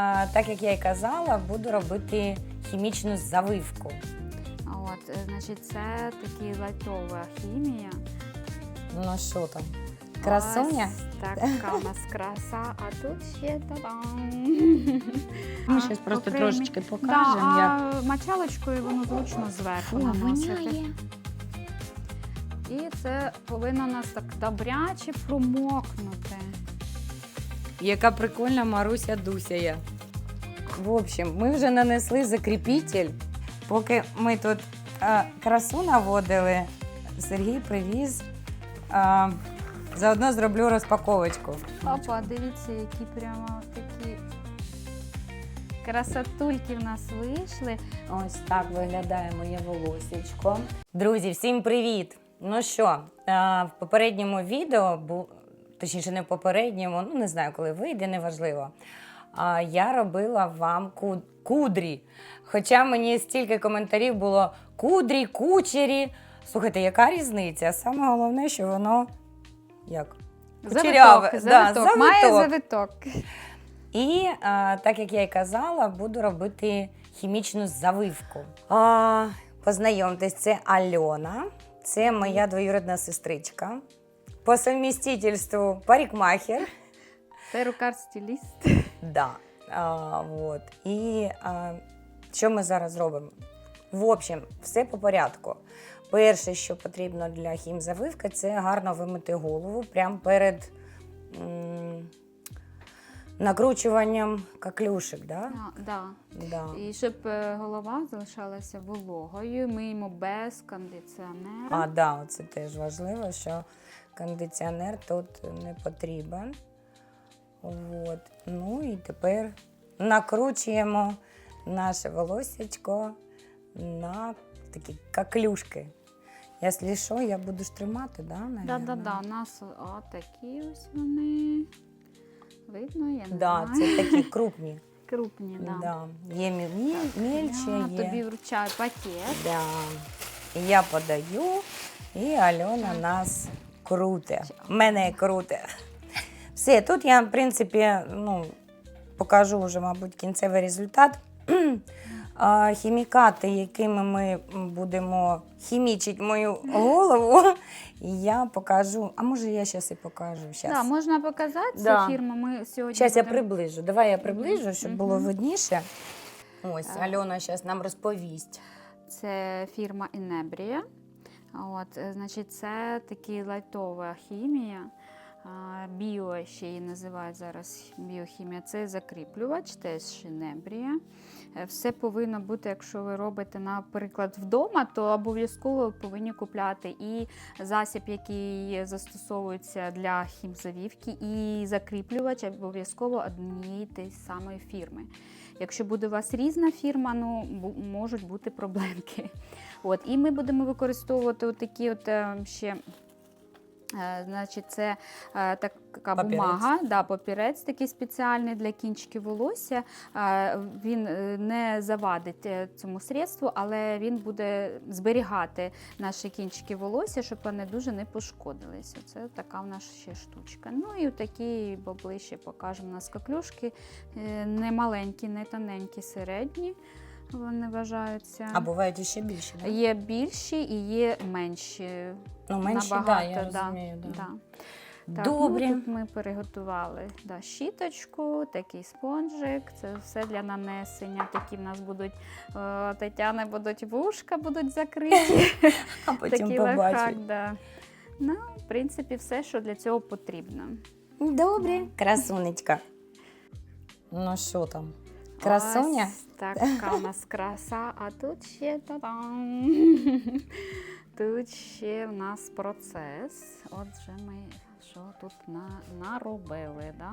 А, Так як я й казала, буду робити хімічну завивку. От, е, значить, це така лайтова хімія. Ну що там? Красуня? Ось така у нас краса, а тут ще та-дам. Ми А, щось просто трошечки Да, покажемо. як... мочалочкою воно зручно зверху наносити. І це повинно нас так добряче промокнути. Яка прикольна Маруся Дусяя. В общем, ми вже нанесли закріпітель. Поки ми тут а, красу наводили, Сергій привіз. А, заодно зроблю розпаковочку. Опа, дивіться, які прямо такі красотульки в нас вийшли. Ось так виглядає моє волосечко. Друзі, всім привіт! Ну що, а, в попередньому відео, точніше, не в попередньому, ну не знаю, коли вийде, неважливо. Я робила вам ку- кудрі. Хоча мені стільки коментарів було кудрі, кучері. Слухайте, яка різниця? Саме головне, що воно як? Кучеряве, Завиток, да, завиток, має завиток. завиток. І а, так як я й казала, буду робити хімічну завивку. А, познайомтесь, це Альона, це моя двоюрідна сестричка. По совмістительству парикмахер. Перукар-стиліст. Да. А, вот. І а, що ми зараз робимо? В общем, все по порядку. Перше, що потрібно для хімзавивки, це гарно вимити голову прямо перед м, накручуванням каклюшек. Да? А, да. Да. І щоб е, голова залишалася вологою, миємо без кондиціонера. А, да, це теж важливо, що кондиціонер тут не потрібен. От. Ну і тепер накручуємо наше волосечко на такі каклюшки. Якщо що, я буду ж тримати, да, Да, наверно? да, да. У нас отакі ось вони. Видно, я не Да, знаю. це такі крупні. Крупні, да. Да. Є мі- мільче, Я є. тобі вручаю пакет. Да. Я подаю, і Альона нас круте. Мене круте. Все, тут я, в принципі, ну, покажу вже, мабуть, кінцевий результат. Хімікати, якими ми будемо хімічити мою голову, я покажу. А може я зараз і покажу. Щас. Да, можна показати Да. цю фірму. Ми сьогодні Зараз я приближу. Давай я приближу, щоб було видніше. Ось, А. Альона зараз нам розповість. Це фірма Інебрія. От, е, значить, це така лайтова хімія. Біо ще її називають зараз біохімія. Це закріплювач, теж Інебрія. Е, Все повинно бути, якщо ви робите, наприклад, вдома, то обов'язково повинні купляти і засіб, який застосовується для хімзавівки, і закріплювач обов'язково однієї тієї самої фірми. Якщо буде у вас різна фірма, ну можуть бути проблемки. От, і ми будемо використовувати такі от е, ще. Е, Значить, це е, така Папірець. бумага, да, папірець такий спеціальний для кінчиків волосся. Е, Він не завадить цьому средству, але він буде зберігати наші кінчики волосся, щоб вони дуже не пошкодилися. Це така в нас ще штучка. Ну і такі поближче покажемо у нас коклюшки. Не маленькі, не тоненькі, середні. Вони вважаються. А бувають ще більше, да? Є більші і є менші. Ну, менше, да, я да, розумію. Да. да. Так, Добре. Ну, тут ми приготували да, щіточку, такий спонжик. Це все для нанесення. Такі в нас будуть е, Тетяни будуть вушка будуть закриті. А потім Такий лайфхак, да. Ну, в принципі, все, що для цього потрібно. Добре. Красунечка. Ну що там? Красуня? Ось така у нас краса, а тут ще та-дам! Тут ще в нас процес. Отже, ми що тут на, наробили. Да?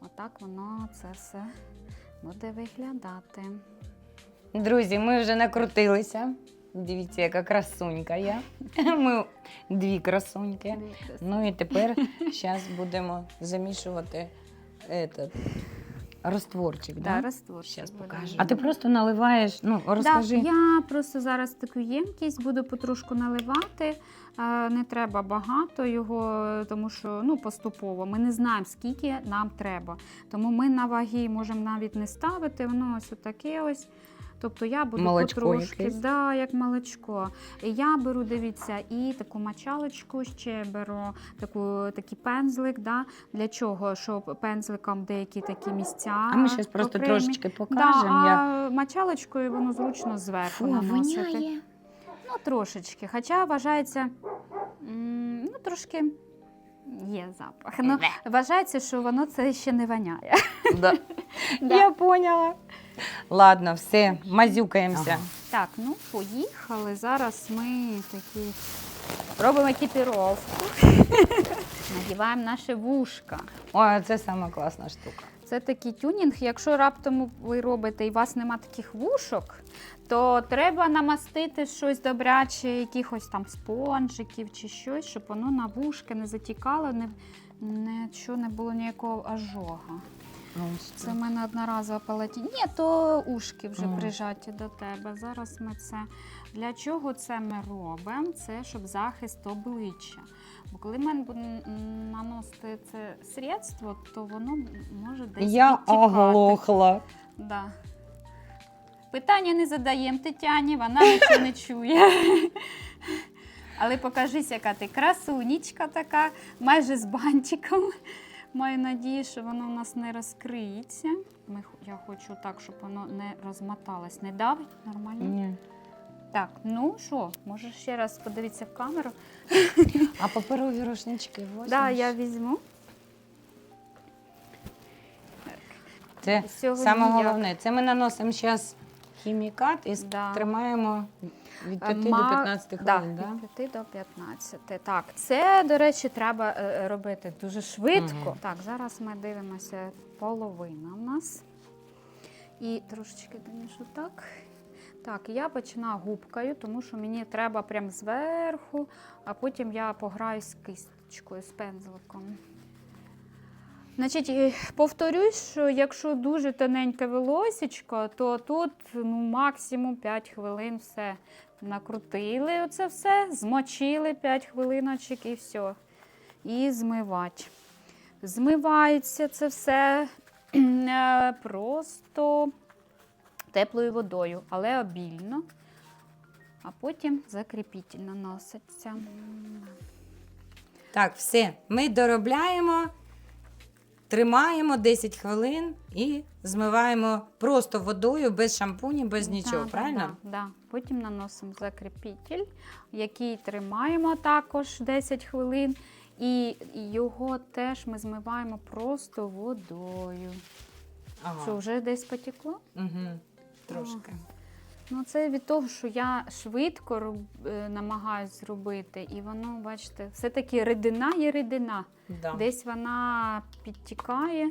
Отак воно це все буде виглядати. Друзі, ми вже накрутилися. Дивіться, яка красунька я. Ми дві красуньки. Ну і тепер зараз будемо замішувати этот, розтворчик, Да, да? розтворчик Щас буде. покажу. А ти просто наливаєш, ну розкажи. Да, я просто зараз таку ємкість буду потрошку наливати. Е, Не треба багато його, тому що ну, поступово. Ми не знаємо, скільки нам треба. Тому ми на ваги можемо навіть не ставити. Воно ось таке ось. Тобто я буду Молочко потрошки, якесь. да, як молочко. Я беру, дивіться, і таку мочалочку ще беру, таку, такий пензлик. Да? Для чого? Щоб пензликом деякі такі місця. А ми зараз просто окремі. трошечки покажемо. як... а мочалочкою воно зручно зверху Фу, наносити. воняє. Ну, трошечки. Хоча вважається, ну, трошки є запах. Ну, вважається, що воно це ще не воняє. Да. Я поняла. Ладно, все, мазюкаємося. Так, ну поїхали. Зараз ми такі робимо екіпіровку. Надіваємо наше вушка. О, це саме класна штука. Це такий тюнінг. Якщо раптом ви робите і у вас нема таких вушок, то треба намастити щось добряче, якихось там спонжиків чи щось, щоб воно на вушки не затікало, не, що не було ніякого ажога. Це в мене одноразова палаті. Ні, то ушки вже Мгм. прижаті до тебе. Зараз ми це. Для чого це ми робимо? Це щоб захист обличчя. Бо коли ми будемо наносити це средство, то воно може десь Я підтікати. оглохла. Да. Питання не задаємо Тетяні, вона нічого не чує. Але покажись, яка ти красунічка така, майже з бантиком. Маю надію, що воно у нас не розкриється. Ми, я хочу так, щоб воно не розмоталось. Не давить нормально? Ні. Так, ну що, можеш ще раз подивитися в камеру? А паперові рушнички Так, я візьму. Це Сьогодні саме головне. Це ми наносимо зараз хімікат і Да. тримаємо від 5 до 15 хвилин. Да, Від 5 до 15. Так, це, до речі, треба е, робити дуже швидко. Мгм. Так, зараз ми дивимося половина в нас. І трошечки, звісно, так. Так, я починаю губкою, тому що мені треба прямо зверху, а потім я пограю з кисточкою, з пензликом. Значить, повторюсь, що якщо дуже тоненьке волосечко, то тут ну, максимум 5 хвилин все. Накрутили оце все, змочили 5 хвилиночок і все. І змивати. Змивається це все е, просто теплою водою, але обільно. А потім закріпітель наноситься. Так, все. Ми доробляємо, тримаємо 10 хвилин і змиваємо просто водою, без шампуню, без нічого, Да, правильно? Да, да. Потім наносимо закріпітель, який тримаємо також 10 хвилин. І його теж ми змиваємо просто водою. Ага. Що вже десь потекло? Угу. Трошки. Ну, це від того, що я швидко роб... е, намагаюсь зробити, і воно, бачите, все-таки рідина є рідина. Да. Десь вона підтікає.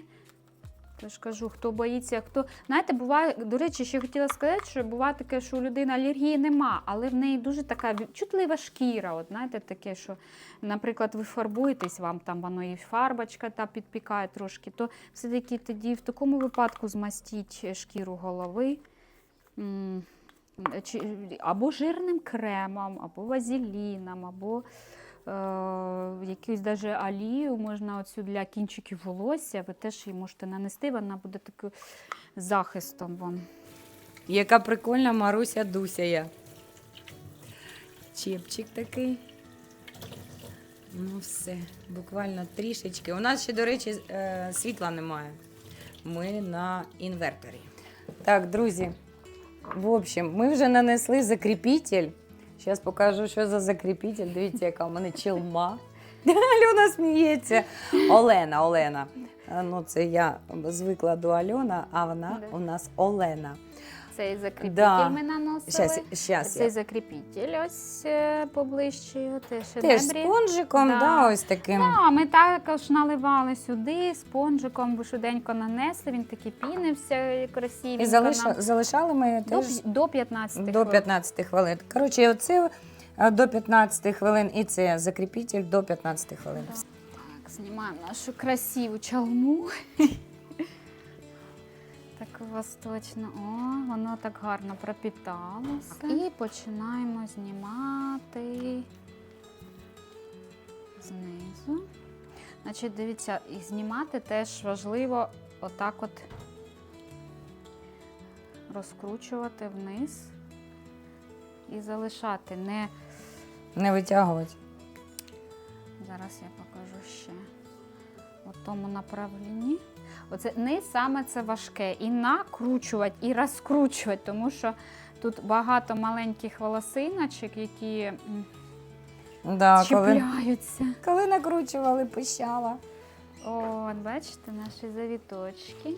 Тож кажу, хто боїться, хто. Знаєте, буває, до речі, ще хотіла сказати, що буває таке, що у людини алергії нема, але в неї дуже така чутлива шкіра. От знаєте, таке, що, наприклад, ви фарбуєтесь, вам там воно і фарбочка та підпікає трошки, то все-таки тоді в такому випадку змастіть шкіру голови. Чи- Або жирним кремом, або вазеліном, або е, якусь даже алію можна оцю для кінчиків волосся, ви теж її можете нанести, вона буде таким захистом вам. Яка прикольна Маруся Дусяя. Чепчик такий. Ну, все, буквально трішечки. У нас ще, до речі, е, світла немає. Ми на інверторі. Так, друзі. В общем, ми вже нанесли закріпитель. Зараз покажу, що за закріпитель. Дивіться, яка у мене чилма. Альона сміється. Олена, Олена. Ну, це я звикла до Альона, а вона у нас Олена. Цей Да. ми наносили. Щас, щас Цей я. закріпітель ось е, поближче, його теж Теж шедеврі. спонжиком, Да. да. ось таким. Да, ми також наливали сюди спонжиком, бо швиденько нанесли, він такий пінився красивий. І залиша, залишали ми до, теж до 15 до хвилин. 15 хвилин. Коротше, оце е, до 15 хвилин і це закріпітель до 15 хвилин. Так, знімаємо нашу красиву чалму. Восточне. О, воно так гарно пропіталося. І починаємо знімати знизу. Значить, дивіться, і знімати теж важливо отак от розкручувати вниз і залишати. Не Не витягувати. Зараз я покажу ще у тому направлінні. Оце не саме це важке. І накручувати, і розкручувати, тому що тут багато маленьких волосиночок, які Да, коли, чіпляються. коли накручували, пищала. От, бачите, наші завіточки.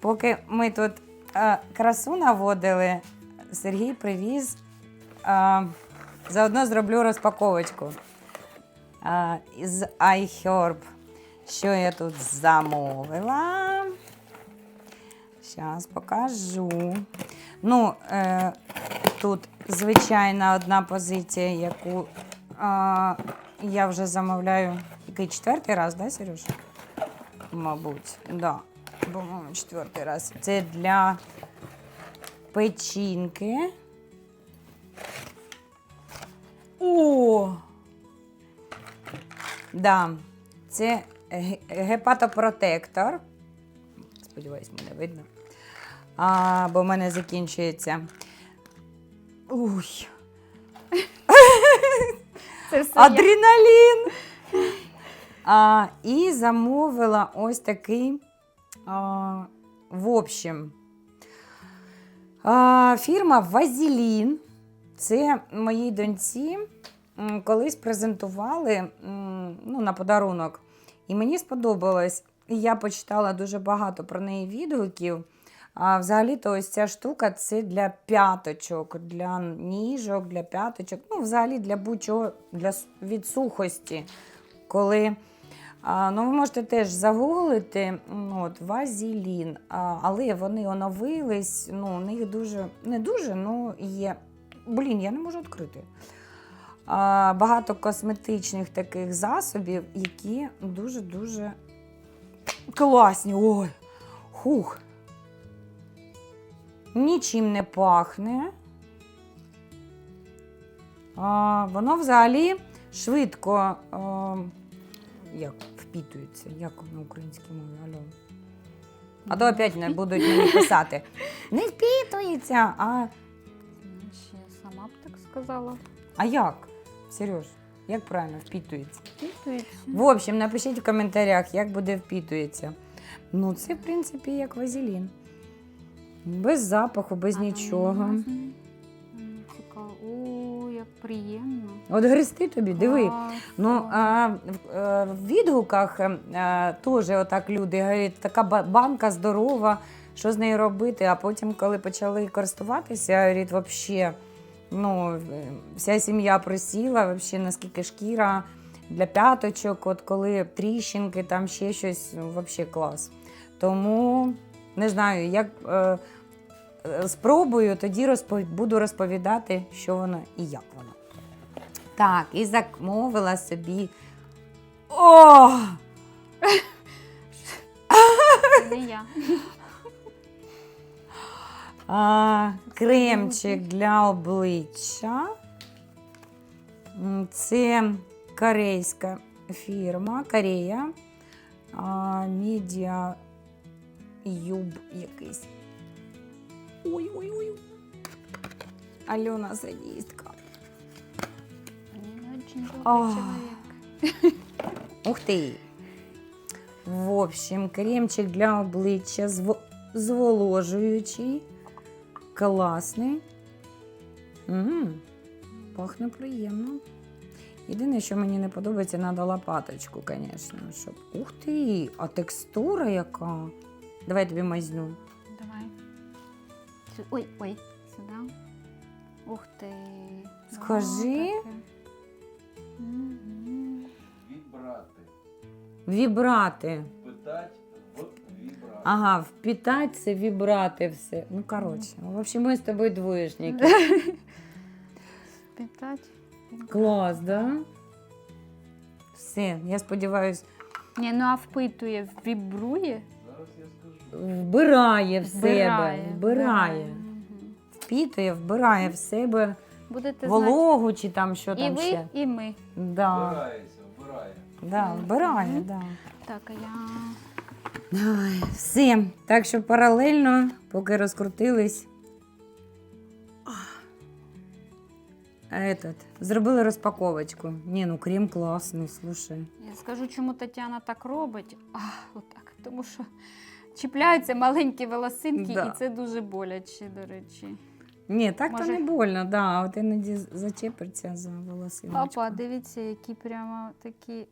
Поки ми тут е, красу наводили, Сергій привіз. Е, заодно зроблю розпаковочку е, із iHerb. Що я тут замовила? Зараз покажу. Ну, е, тут звичайна одна позиція, яку е, я вже замовляю. Який четвертий раз, да, Сереж? Мабуть, да. По-моєму, четвертий раз. Це для печінки. О! Да. Це гепатопротектор. Сподіваюсь, мене видно. А, бо в мене закінчується. Уй, Це все я. адреналін. А, і замовила ось такий. В общем, фірма Вазелін. Це моїй доньці колись презентували ну, на подарунок. І мені сподобалось. І я почитала дуже багато про неї відгуків. А взагалі-то ось ця штука це для п'яточок, для ніжок, для п'яточок, ну, взагалі для будь-чого для від сухості. Коли ну, ви можете теж загуглити от, вазілін, але вони оновились. Ну, у них дуже не дуже, ну є. Блін, я не можу відкрити. Багато косметичних таких засобів, які дуже-дуже класні. Ой, хух. Нічим не пахне. А, воно взагалі швидко а, як впітується, як на українській мові. Алло. А то опять не будуть мені писати. Не впітується, а, Ще сама б так сказала. а як? Сереж, як правильно впітується? Впитується. В общем, напишіть в коментарях, як буде впітується. Ну, це, в принципі, як вазелін. Без запаху, без нічого. Цікаво. О, як приємно. От гристи тобі, диви. Ну, а, в, е, в відгуках е, е, теж отак люди говорять, така банка здорова, що з нею робити. А потім, коли почали користуватися, говорять, взагалі, ну, вся сім'я просіла, взагалі, наскільки шкіра для п'яточок, от коли тріщинки, там ще щось, ну, взагалі клас. Тому не знаю, як е, спробую, тоді розпов... буду розповідати, що воно і як воно. Так, і замовила собі. О! Не я. А, кремчик для обличчя. Це корейська фірма, Корея. А, Юб якийсь. Ой-ой-ой. Альона садістка. Дуже добрий Ах. Ух ти. В общем, кремчик для обличчя зво- зволожуючий, класний. м пахне приємно. Єдине, що мені не подобається, треба лопаточку, звісно. Щоб... Ух ти! А текстура яка? Давай я тобі мазню. Давай. Сю- Ой, ой, сюди. Ух ти. Скажи. О, таке. Вібрати. Вібрати. Питать в вібрати. Ага, впітать це вібрати все. Ну, коротше, в общем, ми з тобою двоєшники. Питать. Клас, да? Все, я сподіваюся, Ні, ну а впитує, вібрує? Зараз я скажу. вбирає в себе. Вбирає. Мгм. Впітує, вбирає в себе Будете знати. вологу чи там що І там ви, ще. і ми. Да, Вбирається, вбирає. да, вбирає, Мгм. да. Так, а я. Давай, все. Так що паралельно, поки розкрутились. а, Этот, зробили розпаковочку. Ні, ну крем класний, слушай. Я скажу, чому Тетяна так робить. А, отак. Тому що чіпляються маленькі волосинки, Да. і це дуже боляче, до речі. Ні, так Може- то не больно, да. От іноді зачепиться за волосиночку. Папа, дивіться, які прямо такі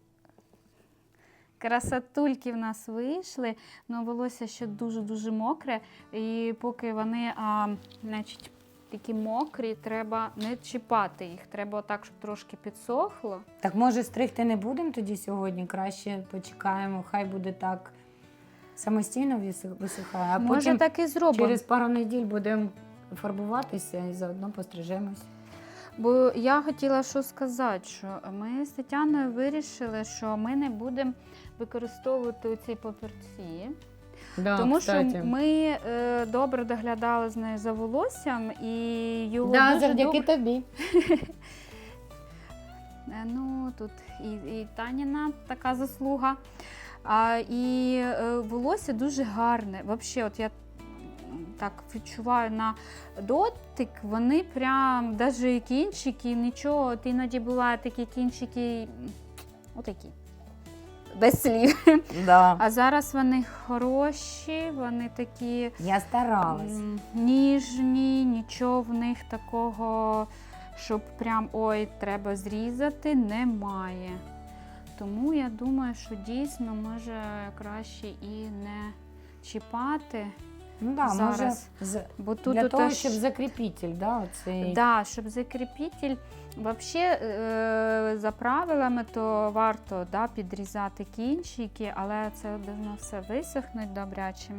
красотульки в нас вийшли. Ну, волосся ще дуже-дуже мокре. І поки вони а, значить, такі мокрі, треба не чіпати їх. Треба так, щоб трошки підсохло. Так може стригти не будемо тоді сьогодні? Краще почекаємо, хай буде так самостійно висих- висихає, а Може, потім так і зробимо. через пару неділь будемо фарбуватися і заодно пострижемось. Бо я хотіла що сказати, що ми з Тетяною вирішили, що ми не будемо використовувати ці папірці. Да, Тому кстати. що ми е, добре доглядали з нею за волоссям і його да, дуже завдяки добре... тобі. Е, Ну, тут і, і Таніна така заслуга. А, і е, волосся дуже гарне. Взагалі, от я так відчуваю на дотик, вони прям, навіть кінчики, нічого. От іноді бувають такі кінчики, отакі. Без слів. Да. А зараз вони хороші, вони такі Я старалась. ніжні, нічого в них такого, щоб прям ой, треба зрізати, немає. Тому я думаю, що дійсно може краще і не чіпати, Ну да, зараз. може бо тут для того, щоб закріпитель, да, оцей. Да, щоб закріпитель. Взагалі, е, за правилами, то варто да, підрізати кінчики, але це должно все висохнути добряче.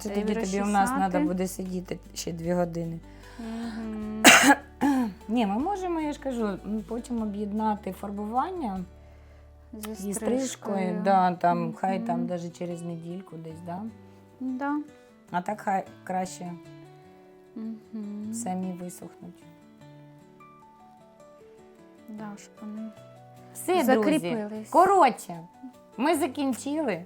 Це і тоді тобі у нас треба буде сидіти ще дві години. Ні, ми можемо, я ж кажу, потім об'єднати фарбування Зі стрижкою. Да, там, Хай там навіть через недільку десь, да? Да. А так хай краще Мгм. самі висохнуть. Да, щоб вони Все, друзі. закріпились. Коротше, ми закінчили.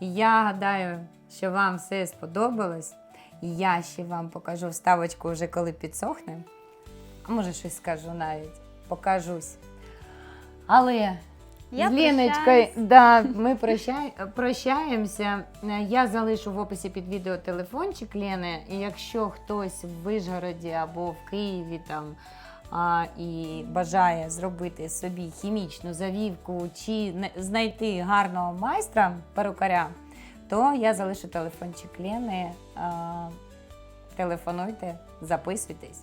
Я гадаю, що вам все сподобалось. Я ще вам покажу вставочку вже коли підсохне. А може щось скажу навіть. Покажусь. Але Я з прощаюсь. да, ми прощай, прощаємося. Я залишу в описі під відео телефончик Лени. І якщо хтось в Вишгороді або в Києві там а, і бажає зробити собі хімічну завівку чи знайти гарного майстра перукаря, то я залишу телефончик Лени. А, телефонуйте, записуйтесь.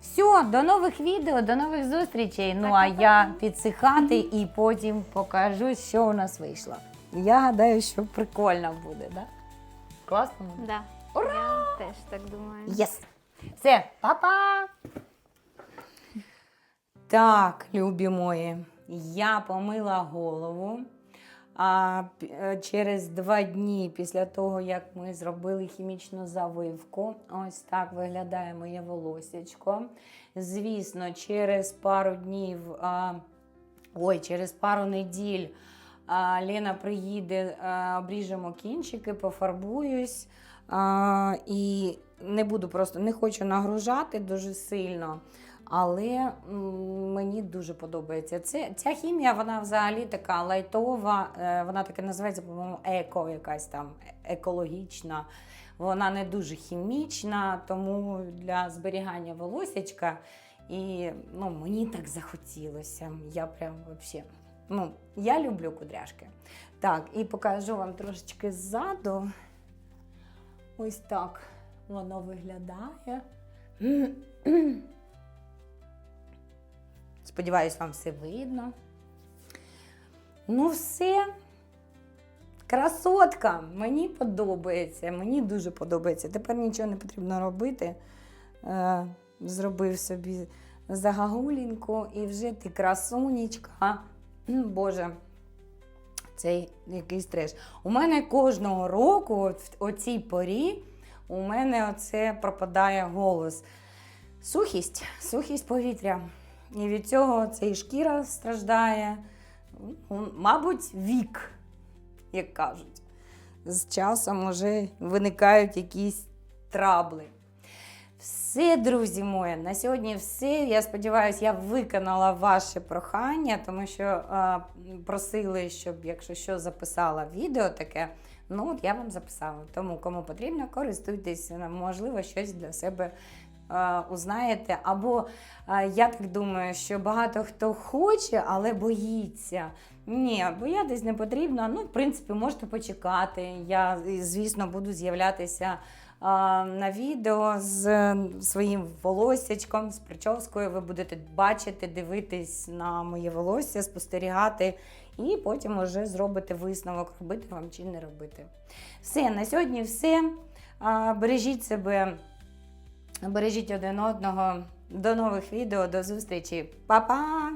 Все, до нових відео, до нових зустрічей. Ну а я підсихати і потім покажу, що у нас вийшло. Я гадаю, що прикольно буде, да? Класно буде? Да. Я теж так думаю. Єс! Все, па-па! Так, любі мої, я помила голову. А е, через два дні після того, як ми зробили хімічну завивку, ось так виглядає моє волосячко. Звісно, через пару днів, ой, через пару неділь Лена приїде, обріжемо кінчики, пофарбуюсь. І не буду просто не хочу нагружати дуже сильно. Але мені дуже подобається. Це, ця хімія, вона взагалі така лайтова, е, вона таке називається, по-моєму, еко, якась там е- екологічна. Вона не дуже хімічна, тому для зберігання волосячка І ну, мені так захотілося. Я прям вообще. Ну, я люблю кудряшки. Так, і покажу вам трошечки ззаду. Ось так воно виглядає. Сподіваюсь, вам все видно. Ну, все. Красотка! Мені подобається. Мені дуже подобається. Тепер нічого не потрібно робити. Е, зробив собі загагулінку і вже ти красунечка. Боже, це якийсь треш. У мене кожного року, от в оцій порі, у мене оце пропадає голос. Сухість, сухість повітря. І від цього це і шкіра страждає. Ну, Мабуть, вік, як кажуть. З часом вже виникають якісь трабли. Все, друзі мої, на сьогодні все. Я сподіваюся, я виконала ваше прохання, тому що е, просили, щоб якщо що записала відео таке. Ну, от я вам записала. Тому кому потрібно, користуйтесь, можливо, щось для себе узнаєте. Або е, я так думаю, що багато хто хоче, але боїться. Ні, боятись не потрібно. Ну, в принципі, можете почекати. Я, звісно, буду з'являтися на відео з е, своїм волоссячком, з прическою. Ви будете бачити, дивитись на моє волосся, спостерігати, і потім вже зробите висновок, робити вам чи не робити. Все, на сьогодні все. Бережіть себе, бережіть один одного. До нових відео, до зустрічі. Па-па!